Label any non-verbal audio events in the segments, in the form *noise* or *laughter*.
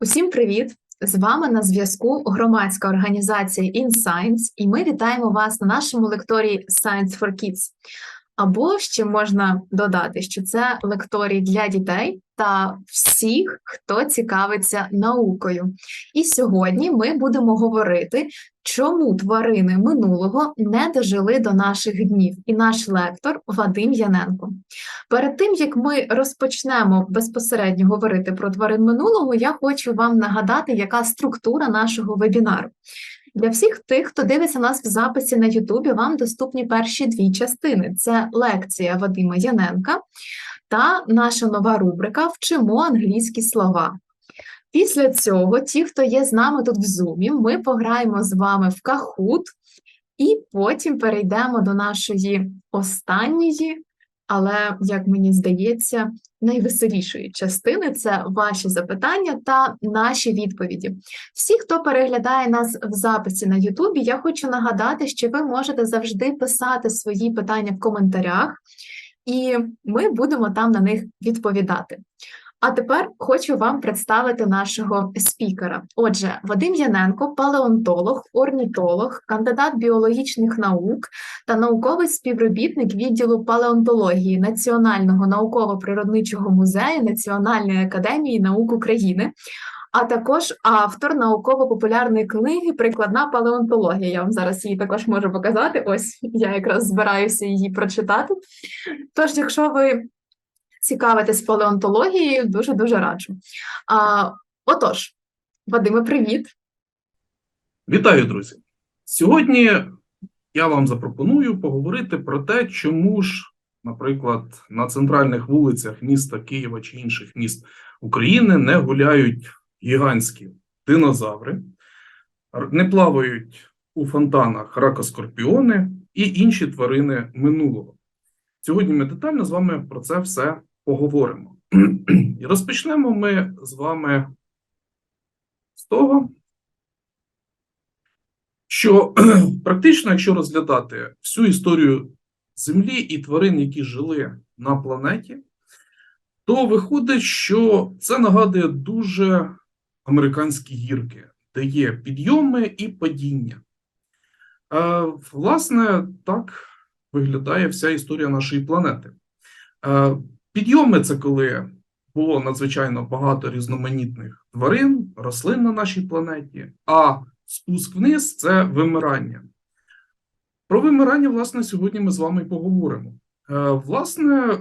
Усім привіт! З вами на зв'язку громадська організація InScience, і ми вітаємо вас на нашому лекторії Science for Kids. Або ще можна додати, що це лекторій для дітей та всіх, хто цікавиться наукою. І сьогодні ми будемо говорити, чому тварини минулого не дожили до наших днів. І наш лектор Вадим Яненко. Перед тим як ми розпочнемо безпосередньо говорити про тварин минулого, я хочу вам нагадати, яка структура нашого вебінару. Для всіх тих, хто дивиться нас в записі на Ютубі, вам доступні перші дві частини: це лекція Вадима Яненка та наша нова рубрика Вчимо англійські слова. Після цього, ті, хто є з нами тут в Зумі, ми пограємо з вами в Кахут і потім перейдемо до нашої останньої, але, як мені здається, найвеселішої частини це ваші запитання та наші відповіді. Всі, хто переглядає нас в записі на Ютубі, я хочу нагадати, що ви можете завжди писати свої питання в коментарях, і ми будемо там на них відповідати. А тепер хочу вам представити нашого спікера. Отже, Вадим Яненко, палеонтолог, орнітолог, кандидат біологічних наук та науковий співробітник відділу палеонтології Національного науково-природничого музею Національної академії наук України. А також автор науково-популярної книги Прикладна палеонтологія. Я вам зараз її також можу показати. Ось я якраз збираюся її прочитати. Тож, якщо ви цікавитесь палеонтологією, дуже дуже раджу. А, Отож, Вадиме, привіт. Вітаю, друзі! Сьогодні я вам запропоную поговорити про те, чому ж, наприклад, на центральних вулицях міста Києва чи інших міст України не гуляють гігантські динозаври, не плавають у фонтанах ракоскорпіони і інші тварини минулого. Сьогодні ми детально з вами про це все поговоримо. І розпочнемо ми з вами з того, що *clears throat* практично, якщо розглядати всю історію Землі і тварин, які жили на планеті, то виходить, що це нагадує дуже американські гірки, де є підйоми і падіння. Е, Власне, так виглядає вся історія нашої планети. Підйоми це коли було надзвичайно багато різноманітних тварин, рослин на нашій планеті, а спуск вниз це вимирання. Про вимирання, власне, сьогодні ми з вами поговоримо. Е, Власне,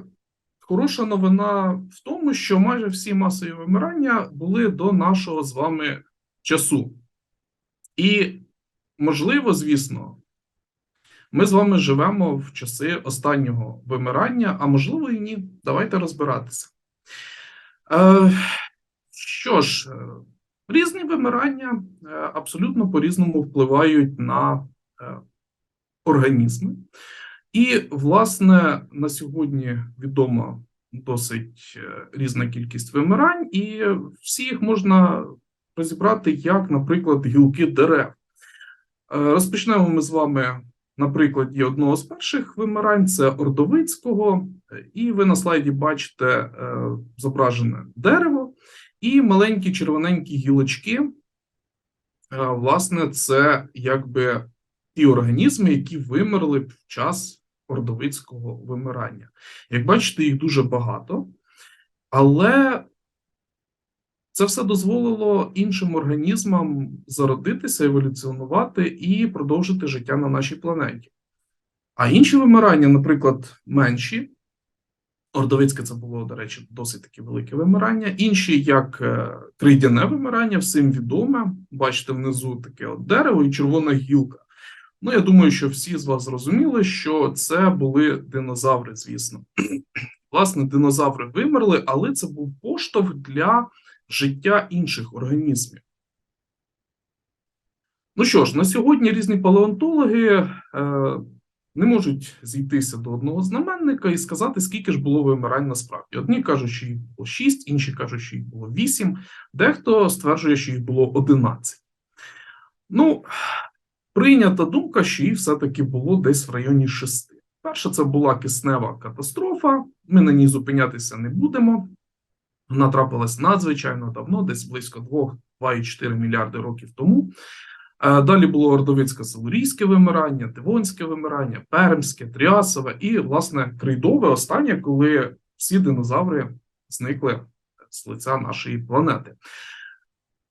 хороша новина в тому, що майже всі масові вимирання були до нашого з вами часу. І, можливо, звісно, ми з вами живемо в часи останнього вимирання, а можливо і ні. Давайте розбиратися. Е, Що ж, е, різні вимирання е, абсолютно по-різному впливають на е, організми. І, власне, на сьогодні відома досить різна кількість вимирань, і всі їх можна розібрати як, наприклад, гілки дерев. Розпочнемо ми з вами на прикладі одного з перших вимирань це Ордовицького, і ви на слайді бачите е, зображене дерево і маленькі червоненькі гілочки. Е, власне, це якби ті організми, які вимерли в час ордовицького вимирання. Як бачите, їх дуже багато, але це все дозволило іншим організмам зародитися, еволюціонувати і продовжити життя на нашій планеті. А інші вимирання, наприклад, менші. Ордовицьке це було, до речі, досить таке велике вимирання. Інші, як е, вимирання, всім відоме. Бачите, внизу таке от дерево і червона гілка. Ну, я думаю, що всі з вас зрозуміли, що це були динозаври, звісно. *clears throat* Власне, динозаври вимерли, але це був поштовх для життя інших організмів. Ну що ж, на сьогодні різні палеонтологи е, не можуть зійтися до одного знаменника і сказати, скільки ж було вимирань насправді. Одні кажуть, що їх було 6, інші кажуть, що їх було 8, дехто стверджує, що їх було 11. Ну, прийнята думка, що їх все-таки було десь в районі 6. Перша це була киснева катастрофа, ми на ній зупинятися не будемо. Вона трапилась надзвичайно давно, десь близько 2-2,4 мільярди років тому. Е, Далі було ордовицьке силурійське вимирання, Девонське вимирання, Пермське, Тріасове і, власне, крейдове останнє, коли всі динозаври зникли з лиця нашої планети.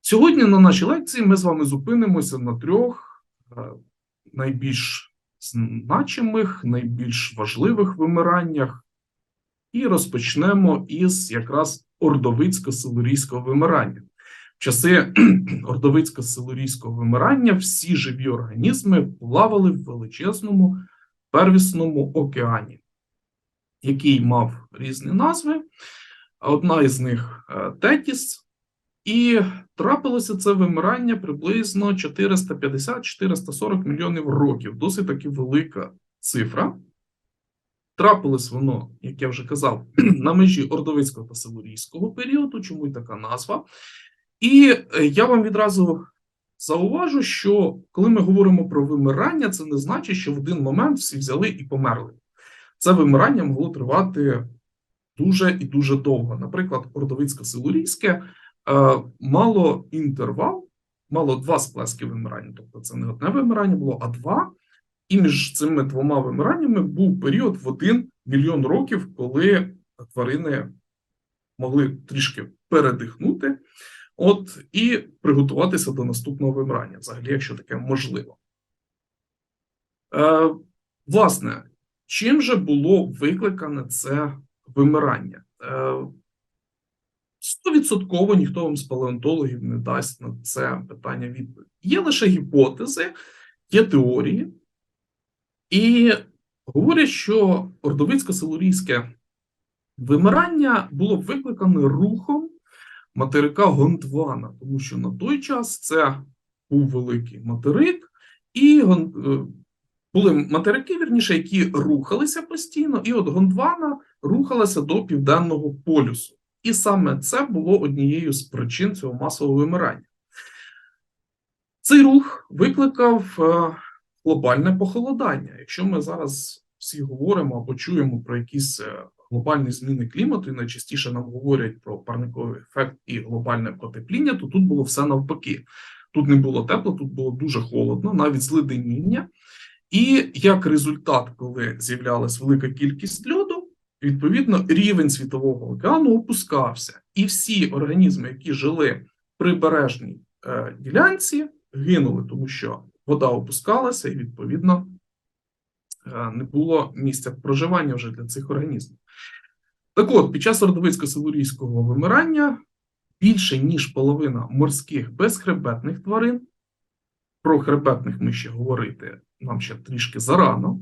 Сьогодні на нашій лекції ми з вами зупинимося на трьох е, найбільш значимих, найбільш важливих вимираннях, і розпочнемо із якраз ордовицько-силурійського вимирання. В часи *clears throat* ордовицько-силурійського вимирання всі живі організми плавали в величезному первісному океані, який мав різні назви. Одна із них е, Тетіс, і трапилося це вимирання приблизно 450-440 мільйонів років. Досить таки велика цифра. Трапилось воно, як я вже казав, *clears throat* на межі ордовицького та силурійського періоду, чому й така назва. І е, я вам відразу зауважу, що коли ми говоримо про вимирання, це не значить, що в один момент всі взяли і померли. Це вимирання могло тривати дуже і дуже довго. Наприклад, ордовицько-силурійське е, мало інтервал, мало два сплески вимирання. Тобто це не одне вимирання було, а два. І між цими двома вимираннями був період в один мільйон років, коли тварини могли трішки передихнути, от і приготуватися до наступного вимирання, взагалі, якщо таке можливо. Е, Власне, чим же було викликане це вимирання? Е, Стовідсотково ніхто вам з палеонтологів не дасть на це питання відповідь. Є лише гіпотези, є теорії, і говорять, що ордовицько-силурійське вимирання було викликане рухом материка Гондвана, тому що на той час це був великий материк, і Гон- е, були материки, вірніше, які рухалися постійно, і от Гондвана рухалася до південного полюсу. І саме це було однією з причин цього масового вимирання. Цей рух викликав е, глобальне похолодання. Якщо ми зараз всі говоримо або чуємо про якісь е, глобальні зміни клімату, і найчастіше нам говорять про парниковий ефект і глобальне потепління, то тут було все навпаки. Тут не було тепло, тут було дуже холодно, навіть зледеніння. І як результат, коли з'являлась велика кількість льоду, відповідно рівень світового океану опускався, і всі організми, які жили в прибережній е, ділянці, гинули, тому що вода опускалася, і відповідно е, не було місця проживання вже для цих організмів. Так от, під час ордовицько-силурійського вимирання більше ніж половина морських безхребетних тварин. Про хребетних ми ще говорити нам ще трішки зарано.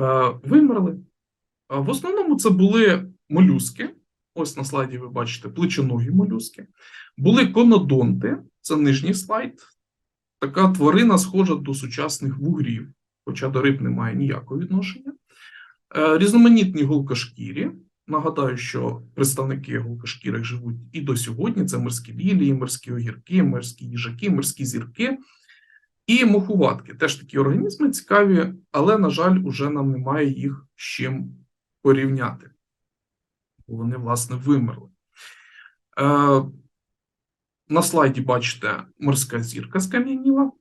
е, Вимерли. Е, В основному це були молюски. Ось на слайді ви бачите плечоногі молюски. Були конодонти, це нижній слайд. Така тварина схожа до сучасних вугрів, хоча до риб немає ніякого відношення. Е, Різноманітні голкошкірі. Нагадаю, що представники голкошкірих живуть і до сьогодні: це морські лілії, морські огірки, морські їжаки, морські зірки і мохуватки. Теж такі організми цікаві, але, на жаль, уже нам немає їх з чим порівняти. Вони, власне, вимерли. На слайді бачите морська зірка скам'яніла.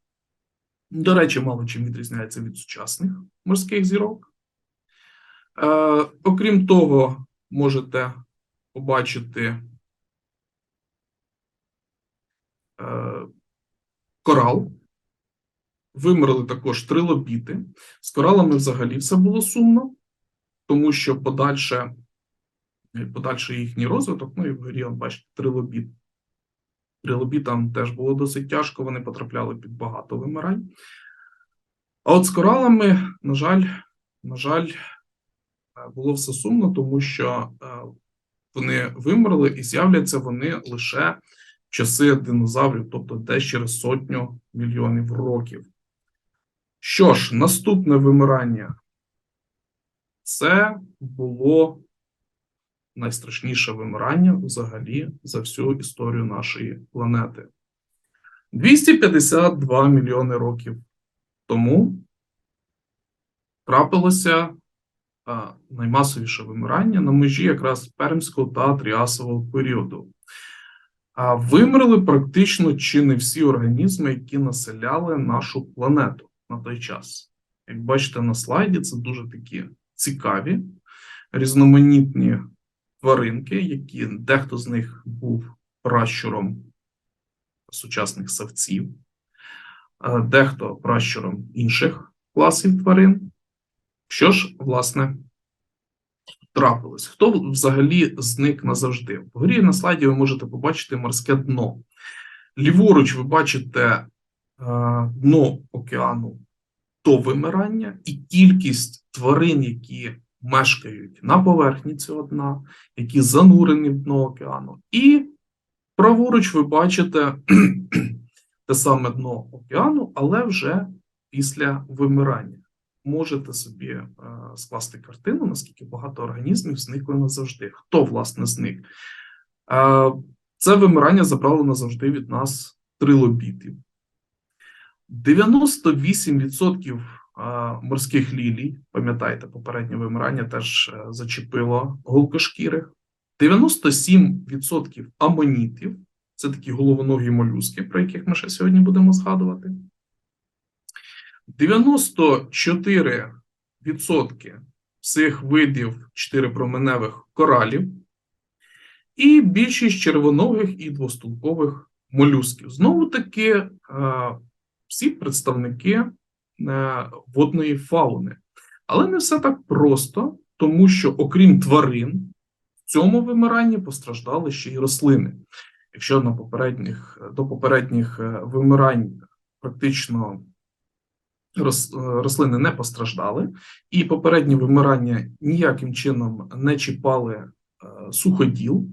До речі, мало чим відрізняється від сучасних морських зірок. Е, окрім того, можете побачити е, корал. Вимерли також трилобіти. З коралами взагалі все було сумно, тому що подальше, подальший їхній розвиток, ну і вгорі, бачите, трилобіт. Трилобітам теж було досить тяжко, вони потрапляли під багато вимирань. А от з коралами, на жаль, на жаль, е, було все сумно, тому що е, вони вимерли і з'являться вони лише в часи динозаврів, тобто десь через сотню мільйонів років. Що ж, наступне вимирання. Це було найстрашніше вимирання взагалі за всю історію нашої планети. 252 мільйони років тому трапилося наймасовіше вимирання на межі якраз пермського та тріасового періоду. А вимерли практично чи не всі організми, які населяли нашу планету на той час. Як бачите на слайді, це дуже такі цікаві, різноманітні тваринки, які дехто з них був пращуром сучасних савців, е, дехто пращуром інших класів тварин. Що ж, власне, трапилось? Хто взагалі зник назавжди? Вгорі на слайді ви можете побачити морське дно. Ліворуч ви бачите е, дно океану до вимирання і кількість тварин, які мешкають на поверхні цього дна, які занурені в дно океану. І праворуч ви бачите *clears throat* те саме дно океану, але вже після вимирання. Можете собі е, скласти картину, наскільки багато організмів зникли назавжди. Хто, власне, зник? Е, це вимирання забрало назавжди від нас трилобітів. 98% е, морських лілій, пам'ятаєте, попереднє вимирання теж е, зачепило голкошкірих. 97% амонітів, це такі головоногі молюски, про яких ми ще сьогодні будемо згадувати. 94% всіх видів чотирипроменевих коралів, і більшість червоногих і двостулкових молюсків. Знову таки, е, всі представники водної фауни. Але не все так просто, тому що, окрім тварин, в цьому вимиранні постраждали ще й рослини. Якщо на попередніх, до попередніх е, вимирань практично е, рослини не постраждали, і попередні вимирання ніяким чином не чіпали е, суходіл,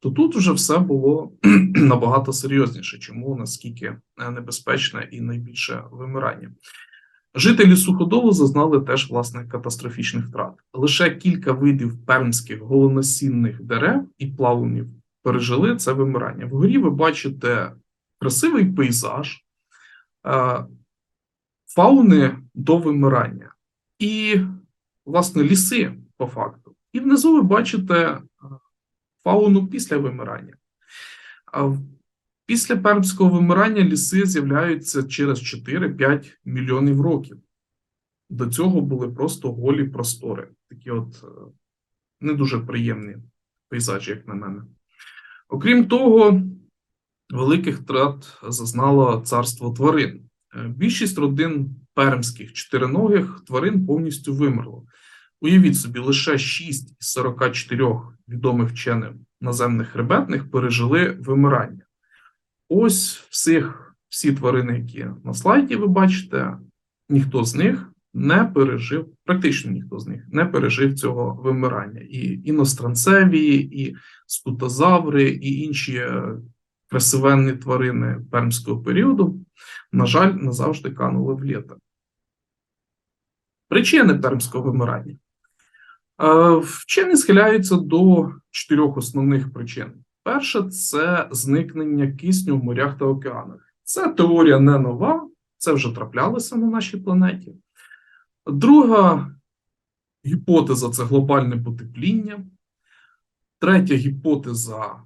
то тут вже все було *clears throat* набагато серйозніше, чому наскільки е, небезпечне і найбільше вимирання. Жителі суходолу зазнали теж власне катастрофічних втрат. Лише кілька видів пермських голоносінних дерев і плавунів пережили це вимирання. Вгорі ви бачите красивий пейзаж е, фауни до вимирання і, власне, ліси по факту. І внизу ви бачите е, фауну після вимирання. Після пермського вимирання ліси з'являються через 4-5 мільйонів років. До цього були просто голі простори, такі от е, не дуже приємні пейзажі, як на мене. Окрім того, великих втрат зазнало царство тварин. Е, Більшість родин пермських чотириногих тварин повністю вимерло. Уявіть собі, лише 6 із 44 відомих вченим наземних хребетних пережили вимирання. Ось всіх, всі тварини, які на слайді ви бачите, ніхто з них не пережив, практично ніхто з них не пережив цього вимирання. І іностранцеві, і скутозаври, і інші е, красивенні тварини пермського періоду, на жаль, назавжди канули в літо. Причини пермського вимирання. Е, Вчені схиляються до чотирьох основних причин. Перше це зникнення кисню в морях та океанах. Це теорія не нова, це вже траплялося на нашій планеті. Друга гіпотеза це глобальне потепління. Третя гіпотеза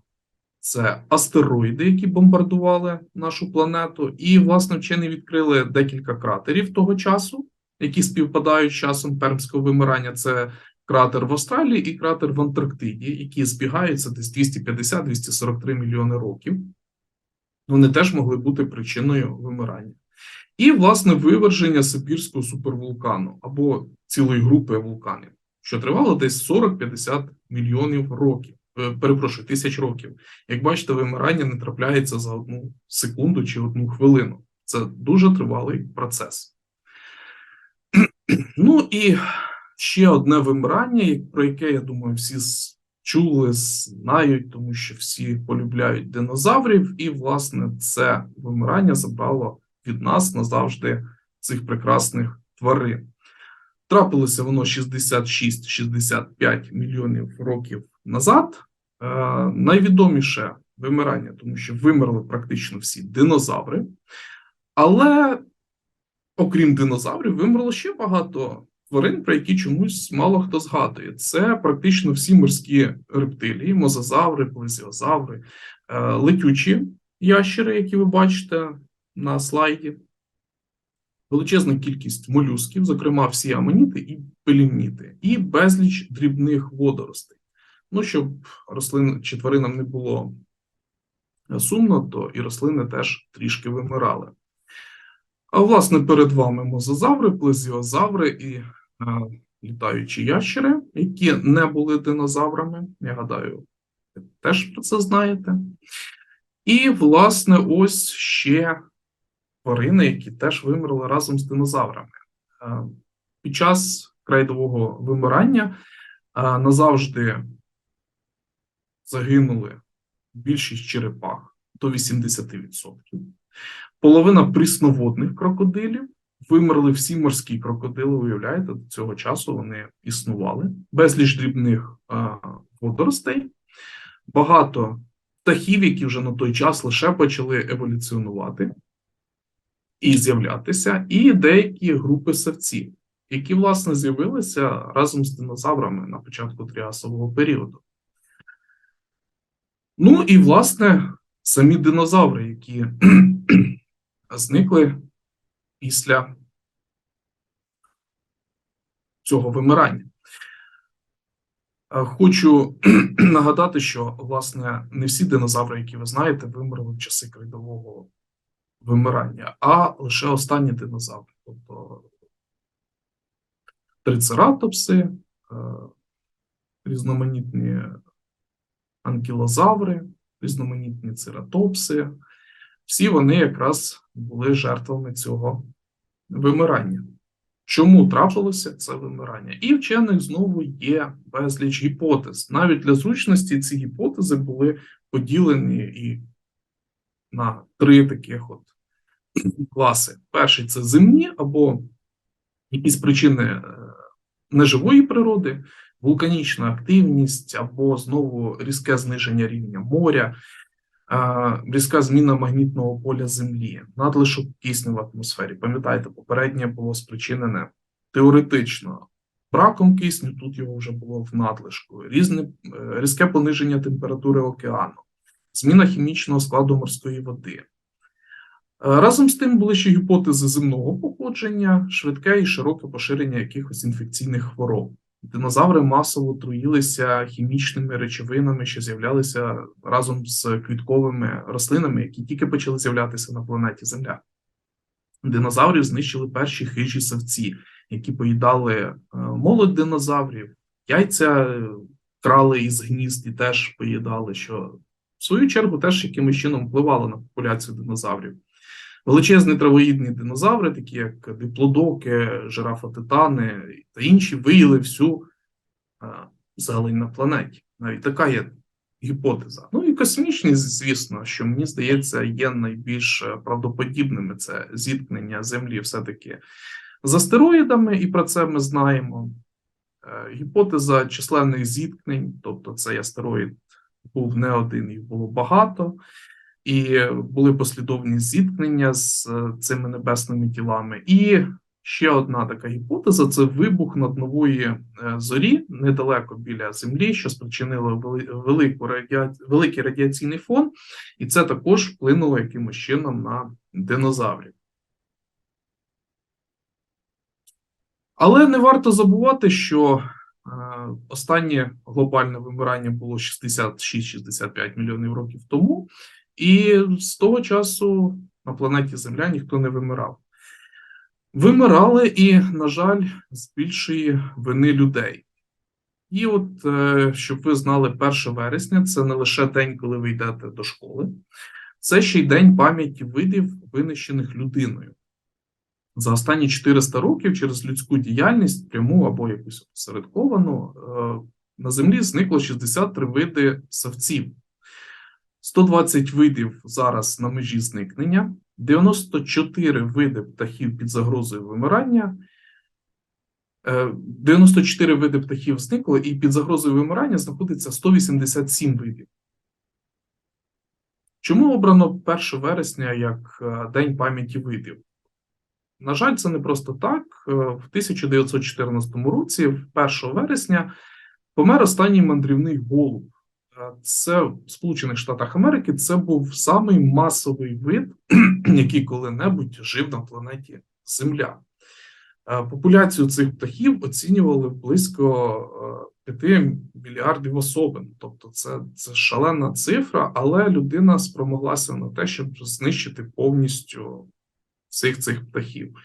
це астероїди, які бомбардували нашу планету. І, власне, вчені відкрили декілька кратерів того часу, які співпадають з часом пермського вимирання. Це кратер в Австралії і кратер в Антарктиді, які збігаються десь 250-243 мільйони років. Вони теж могли бути причиною вимирання. І, власне, виверження Сибірського супервулкану або цілої групи вулканів, що тривало десь 40-50 мільйонів років. Е, Перепрошую, тисяч років. Як бачите, вимирання не трапляється за одну секунду чи одну хвилину. Це дуже тривалий процес. *clears throat* Ну і ще одне вимирання, про яке, я думаю, всі чули, знають, тому що всі полюбляють динозаврів, і, власне, це вимирання забрало від нас назавжди цих прекрасних тварин. Трапилося воно 66-65 мільйонів років назад. Е, найвідоміше вимирання, тому що вимерли практично всі динозаври. Але окрім динозаврів, вимерло ще багато тварин, про які чомусь мало хто згадує. Це практично всі морські рептилії, мозазаври, плезіозаври, е, летючі ящери, які ви бачите на слайді. Величезна кількість молюсків, зокрема всі аманіти і пелімніти, і безліч дрібних водоростей. Ну, щоб рослин чи тваринам не було сумно, то і рослини теж трішки вимирали. А власне перед вами мозазаври, плезіозаври і е, літаючі ящери, які не були динозаврами. Я гадаю, ви теж про це знаєте. І, власне, ось ще тварини, які теж вимерли разом з динозаврами. Е, Під час крейдового вимирання е, назавжди загинули більшість черепах до 80%. Половина прісноводних крокодилів вимерли всі морські крокодили. Уявляєте, до цього часу вони існували. Безліч дрібних а, водоростей, багато птахів, які вже на той час лише почали еволюціонувати і з'являтися, і деякі групи савців, які, власне, з'явилися разом з динозаврами на початку тріасового періоду. Ну і, власне, самі динозаври, які *clears throat* зникли після цього вимирання. Е, Хочу *clears throat* нагадати, що власне не всі динозаври, які ви знаєте, вимерли в часи крейдового вимирання, а лише останні динозаври, тобто трицератопси, е, різноманітні анкілозаври, різноманітні цератопси, всі вони якраз були жертвами цього вимирання. Чому трапилося це вимирання? І вчених знову є безліч гіпотез. Навіть для зручності ці гіпотези були поділені і на три таких от класи. Перший це земні або якісь причини е, неживої природи, вулканічна активність або знову різке зниження рівня моря, різка зміна магнітного поля Землі, надлишок кисню в атмосфері. Пам'ятаєте, попереднє було спричинене теоретично браком кисню, тут його вже було в надлишку, різне, е, різке пониження температури океану, зміна хімічного складу морської води. Е, Разом з тим були ще гіпотези земного походження, швидке і широке поширення якихось інфекційних хвороб. Динозаври масово труїлися хімічними речовинами, що з'являлися разом з квітковими рослинами, які тільки почали з'являтися на планеті Земля. Динозаврів знищили перші хижі савці, які поїдали е, молодь динозаврів, яйця е, крали із гнізд і теж поїдали, що в свою чергу теж якимось чином впливало на популяцію динозаврів. Величезні травоїдні динозаври, такі як диплодоки, жирафа-титани та інші, виїли всю а, зелень на планеті. Навіть така є гіпотеза. Ну і космічні, звісно, що мені здається, є найбільш е, правдоподібними це зіткнення Землі все-таки з астероїдами, і про це ми знаємо. Е, Гіпотеза численних зіткнень, тобто цей астероїд був не один, їх було багато і були послідовні зіткнення з е, цими небесними тілами. І ще одна така гіпотеза: це вибух наднової е, зорі недалеко біля Землі, що спричинило велику радіа... великий радіаційний фон, і це також вплинуло якимось чином на динозаврів. Але не варто забувати, що е, останнє глобальне вимирання було 66-65 мільйонів років тому, і з того часу на планеті Земля ніхто не вимирав. Вимирали і, на жаль, з більшої вини людей. І от, е, щоб ви знали, 1 вересня це не лише день, коли ви йдете до школи, це ще й день пам'яті видів, винищених людиною. За останні 400 років через людську діяльність, пряму або якусь опосередковану, е, на землі зникло 63 види савців. 120 видів зараз на межі зникнення, 94 види птахів під загрозою вимирання. Е, 94 види птахів зникло, і під загрозою вимирання знаходиться 187 видів. Чому обрано 1 вересня як е, День пам'яті видів? На жаль, це не просто так. е, в 1914 році, в 1 вересня, помер останній мандрівний голуб. Е, Це в Сполучених Штатах Америки це був самий масовий вид, *clears throat* який коли-небудь жив на планеті Земля. Е, Популяцію цих птахів оцінювали близько е, 5 мільярдів особин. Тобто, це, це шалена цифра, але людина спромоглася на те, щоб знищити повністю всіх цих птахів.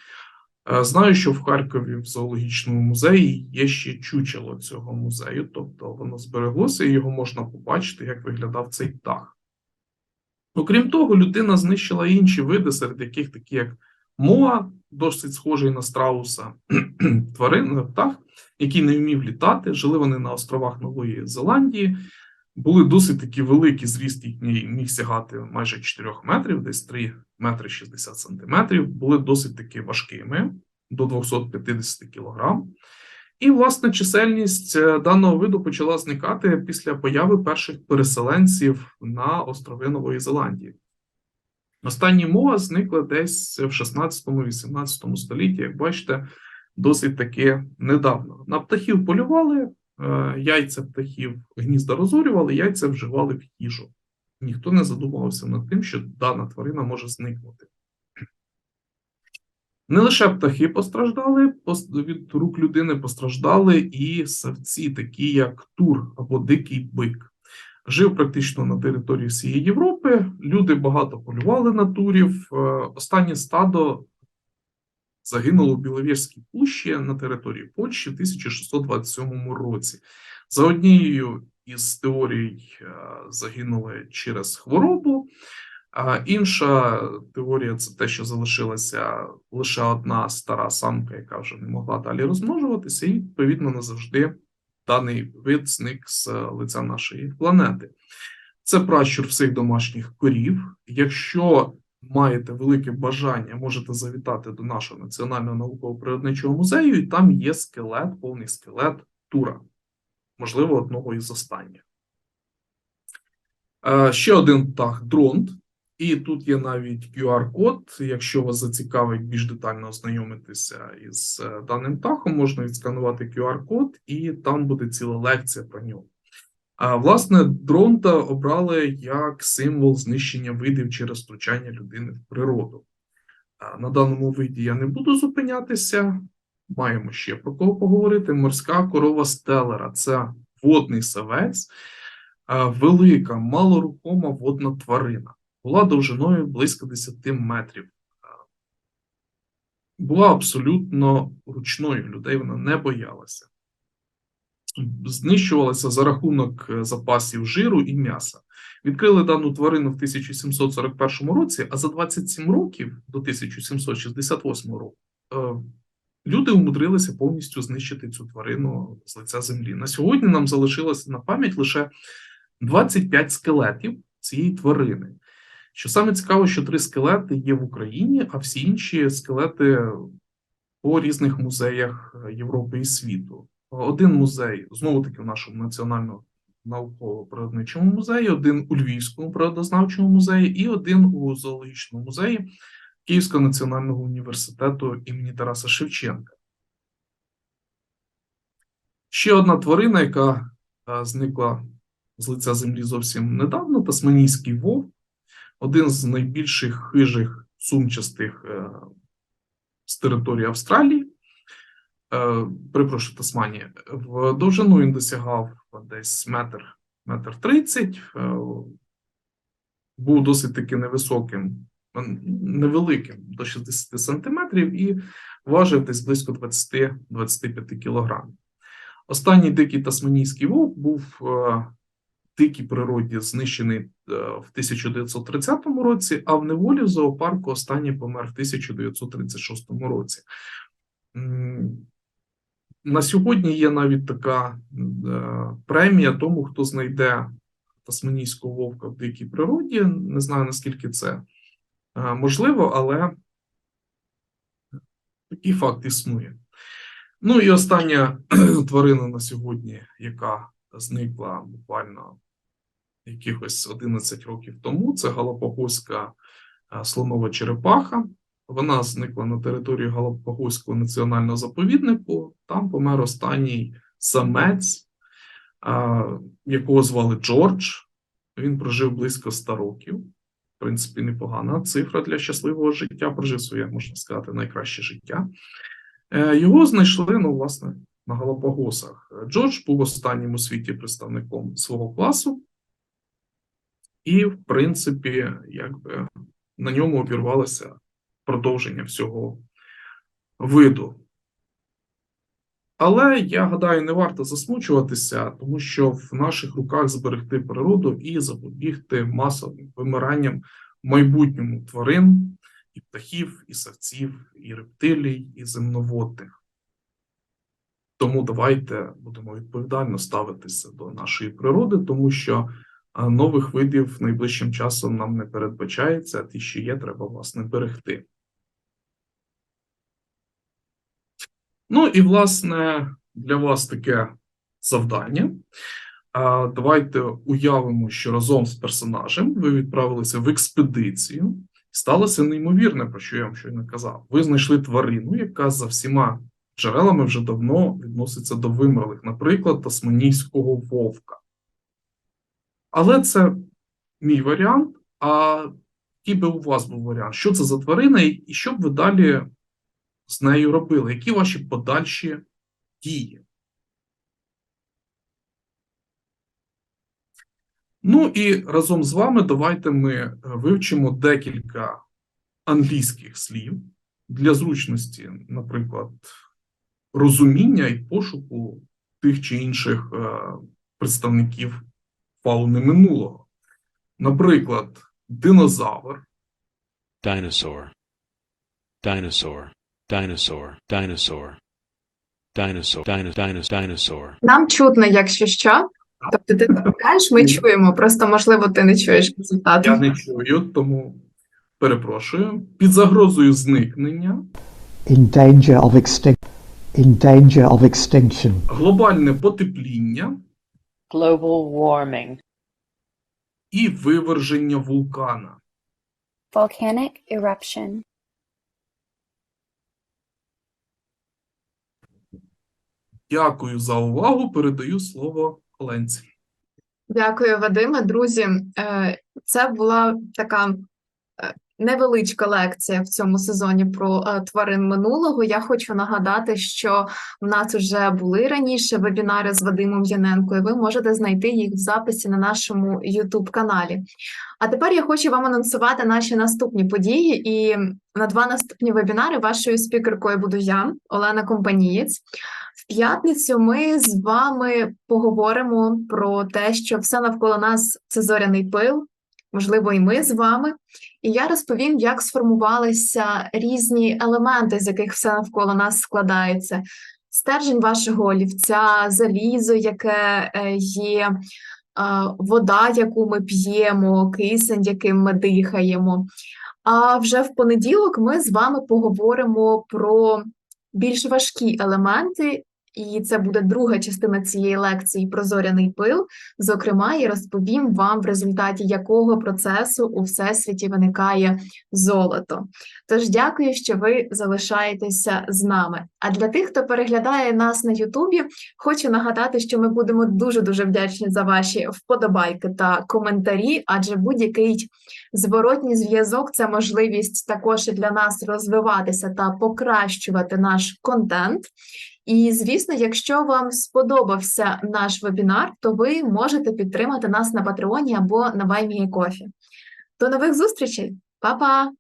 Е, Знаю, що в Харкові в зоологічному музеї є ще чучело цього музею, тобто воно збереглося, і його можна побачити, як виглядав цей птах. Окрім того, людина знищила інші види, серед яких такі як моа, досить схожий на страуса, *clears throat* тварин, птах, який не вмів літати. Жили вони на островах Нової Зеландії, були досить такі великі, зріст їхній міг сягати майже 4 метрів, десь 3 метри 60 сантиметрів, були досить таки важкими, до 250 кілограм. І, власне, чисельність е, даного виду почала зникати після появи перших переселенців на острови Нової Зеландії. Останні мова зникла десь в 16-18 столітті, як бачите, досить таки недавно. На птахів полювали, яйця птахів гнізда розорювали, яйця вживали в їжу. Ніхто не задумувався над тим, що дана тварина може зникнути. Не лише птахи постраждали, пос- від рук людини постраждали і савці, такі як тур або дикий бик. Жив практично на території всієї Європи. Люди багато полювали на турів. Е, Останнє стадо загинуло в Біловірській пущі на території Польщі в 1627 році. За однією із теорій е, загинули через хворобу. А інша теорія це те, що залишилася лише одна стара самка, яка вже не могла далі розмножуватися, і відповідно назавжди даний вид зник з лиця нашої планети. Це пращур всіх домашніх корів. Якщо маєте велике бажання, можете завітати до нашого національного науково-природничого музею, і там є скелет, повний скелет тура, можливо, одного із останніх. Е, Ще один птах дронт. І тут є навіть QR-код. Якщо вас зацікавить більш детально ознайомитися із е, даним птахом, можна відсканувати QR-код, і там буде ціла лекція про нього. А власне, дронта обрали як символ знищення видів через втручання людини в природу. А На даному виді я не буду зупинятися. Маємо ще про кого поговорити. Морська корова стелера це водний савець, велика, малорухома водна тварина була довжиною близько 10 метрів. Була абсолютно ручною, людей вона не боялася. Знищувалася за рахунок е, запасів жиру і м'яса. Відкрили дану тварину в 1741 році, а за 27 років до 1768 року е, люди умудрилися повністю знищити цю тварину з лиця землі. На сьогодні нам залишилося на пам'ять лише 25 скелетів цієї тварини. Що саме цікаво, що три скелети є в Україні, а всі інші скелети по різних музеях Європи і світу. Один музей знову таки в нашому національному науково-природничому музеї, один у Львівському природознавчому музеї і один у зоологічному музеї Київського національного університету імені Тараса Шевченка. Ще одна тварина, яка е, зникла з лиця землі зовсім недавно, тасманійський вовк один з найбільших хижих сумчастих е, з території Австралії, е, перепрошую, Тасманії, в довжину він досягав десь метр, метр тридцять, е, був досить таки невисоким, е, невеликим до 60 сантиметрів і важив десь близько 20-25 кілограмів. Останній дикий тасманійський вовк був дикій природі знищений в 1930 році, а в неволі в зоопарку останній помер в 1936 році. На сьогодні є навіть така е, премія тому, хто знайде тасманійського вовка в дикій природі. Не знаю, наскільки це е, можливо, але такий факт існує. Ну і остання *clears throat* тварина на сьогодні, яка зникла буквально якихось 11 років тому. Це Галапагоська е, слонова черепаха. Вона зникла на території Галапагоського національного заповіднику. Там помер останній самець, якого звали Джордж. Він прожив близько 100 років. В принципі, непогана цифра для щасливого життя. Прожив своє, можна сказати, найкраще життя. Е, Його знайшли, ну, власне, на Галапагосах. Джордж був останнім у світі представником свого класу, і, в принципі, якби на ньому обірвалося продовження всього виду. Але я гадаю, не варто засмучуватися, тому що в наших руках зберегти природу і запобігти масовим вимиранням майбутньому тварин, і птахів, і савців, і рептилій, і земноводних. Тому давайте будемо відповідально ставитися до нашої природи, тому що нових видів найближчим часом нам не передбачається, а ті, що є, треба власне берегти. Ну і власне для вас таке завдання. Давайте уявимо, що разом з персонажем ви відправилися в експедицію. Сталося неймовірне, про що я вам щойно казав. Ви знайшли тварину, яка за всіма джерелами вже давно відноситься до вимерлих, наприклад, тасманійського вовка. Але це мій варіант. А який би у вас був варіант? Що це за тварина, і що б ви далі з нею робили? Які ваші подальші дії? Ну і разом з вами давайте ми е, вивчимо декілька англійських слів для зручності, наприклад, розуміння і пошуку тих чи інших е, представників фауни минулого. Наприклад, динозавр, dinosaur dinosaur dinosaur dinosaur dinosaur dino, dino, dinosaur Нам чутно, якщо що. Тобто ти кажеш, ми чуємо, просто можливо ти не чуєш результату. я не чую, тому перепрошую. Під загрозою зникнення, in danger of extinction in danger of extinction глобальне потепління global warming, і виверження вулкана. volcanic eruption, Дякую за увагу. Передаю слово Оленці. Дякую, Вадиме. Друзі, е, це була така е, невеличка лекція в цьому сезоні про е, тварин минулого. Я хочу нагадати, що в нас вже були раніше вебінари з Вадимом Яненко, і ви можете знайти їх в записі на нашому youtube каналі. А тепер я хочу вам анонсувати наші наступні події. І на два наступні вебінари вашою спікеркою буду я, Олена Компанієць. П'ятницю ми з вами поговоримо про те, що все навколо нас це зоряний пил, можливо, і ми з вами. І я розповім, як сформувалися різні елементи, з яких все навколо нас складається. Стержень вашого олівця, залізо, яке е, є, е, вода, яку ми п'ємо, кисень, яким ми дихаємо. А вже в понеділок ми з вами поговоримо про більш важкі елементи, і це буде друга частина цієї лекції про зоряний пил. Зокрема, я розповім вам, в результаті якого процесу у всесвіті виникає золото. Тож дякую, що ви залишаєтеся з нами. А для тих, хто переглядає нас на Ютубі, хочу нагадати, що ми будемо дуже дуже вдячні за ваші вподобайки та коментарі, адже будь-який зворотній зв'язок це можливість також і для нас розвиватися та покращувати наш контент. І, звісно, якщо вам сподобався наш вебінар, то ви можете підтримати нас на Патреоні або на BuyMeACoffee. До нових зустрічей, Па-па!